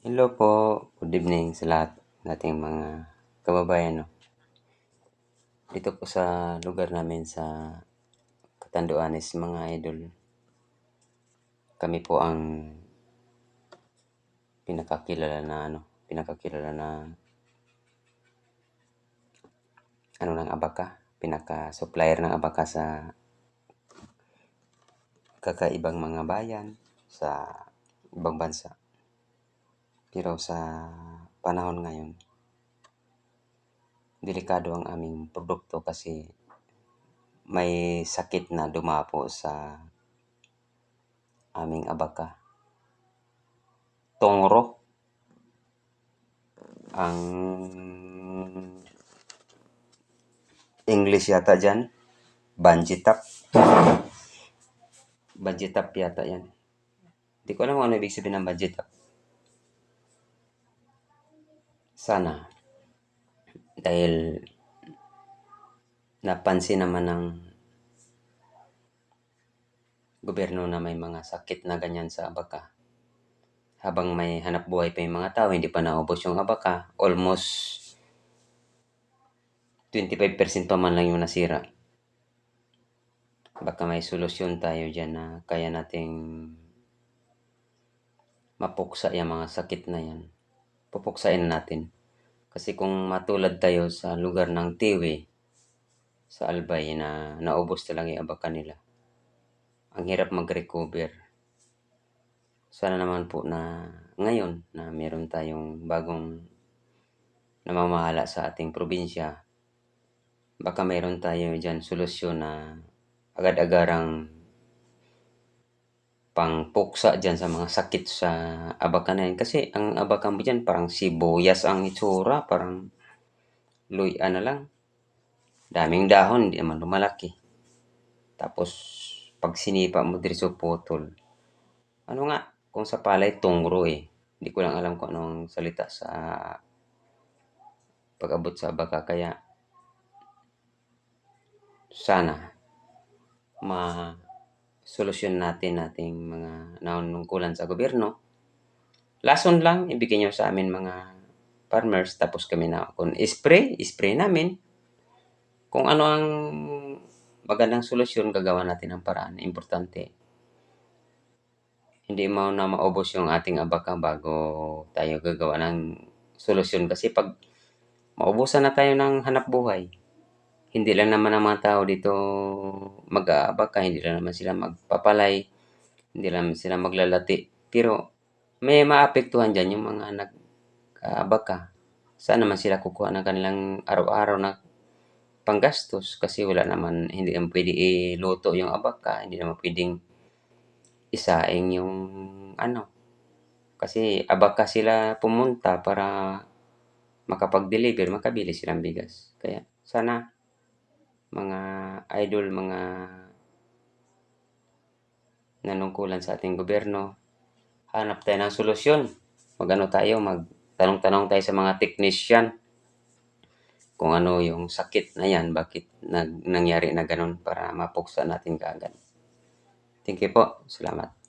Hello po, good evening sa lahat nating mga kababayan. No? Dito po sa lugar namin sa Catanduanes mga idol. Kami po ang pinakakilala na ano, pinakakilala na ano ng abaka, pinaka-supplier ng abaka sa kakaibang mga bayan sa ibang bansa. Pero sa panahon ngayon, delikado ang aming produkto kasi may sakit na dumapo sa aming abaka. Tongro ang English yata dyan. Banjitap. Banjitap yata yan. Hindi ko alam kung ano ibig sabihin ng banjitap. Sana. Dahil napansin naman ng gobyerno na may mga sakit na ganyan sa abaka. Habang may hanap buhay pa yung mga tao, hindi pa naubos yung abaka. Almost 25% pa man lang yung nasira. Baka may solusyon tayo dyan na kaya nating mapuksa yung mga sakit na yan. Pupuksain natin. Kasi kung matulad tayo sa lugar ng Tiwi, sa Albay na naubos talaga yung abaka nila. Ang hirap mag-recover. Sana naman po na ngayon na meron tayong bagong namamahala sa ating probinsya, baka meron tayo dyan solusyon na agad-agarang pangpuksa dyan sa mga sakit sa abaka na yan. Kasi ang abaka mo dyan parang sibuyas ang itsura, parang luya na lang. Daming dahon, hindi naman lumalaki. Tapos, pag sinipa mo diretso putol. Ano nga, kung sa palay, tungro eh. Hindi ko lang alam kung anong salita sa pag-abot sa abaka. Kaya, sana, ma solusyon natin nating mga nanunungkulan sa gobyerno. Lason lang, ibigay nyo sa amin mga farmers, tapos kami na kung spray, spray namin. Kung ano ang magandang solusyon, gagawa natin ang paraan. Importante. Hindi mo na maubos yung ating abaka bago tayo gagawa ng solusyon. Kasi pag maubusan na tayo ng hanap buhay, hindi lang naman ang mga tao dito mag-aabaka, hindi lang naman sila magpapalay, hindi lang sila maglalati. Pero may maapektuhan dyan yung mga nag-aabaka. Saan naman sila kukuha ng kanilang araw-araw na panggastos kasi wala naman, hindi naman pwede iluto yung abaka, hindi naman pwedeng isaing yung ano. Kasi abaka sila pumunta para makapag-deliver, makabili silang bigas. Kaya sana mga idol, mga nanungkulan sa ating gobyerno, hanap tayo ng solusyon. Magano tayo, magtanong-tanong tayo sa mga technician kung ano yung sakit na yan, bakit nag, nangyari na ganun para mapuksa natin kaagad. Thank you po. Salamat.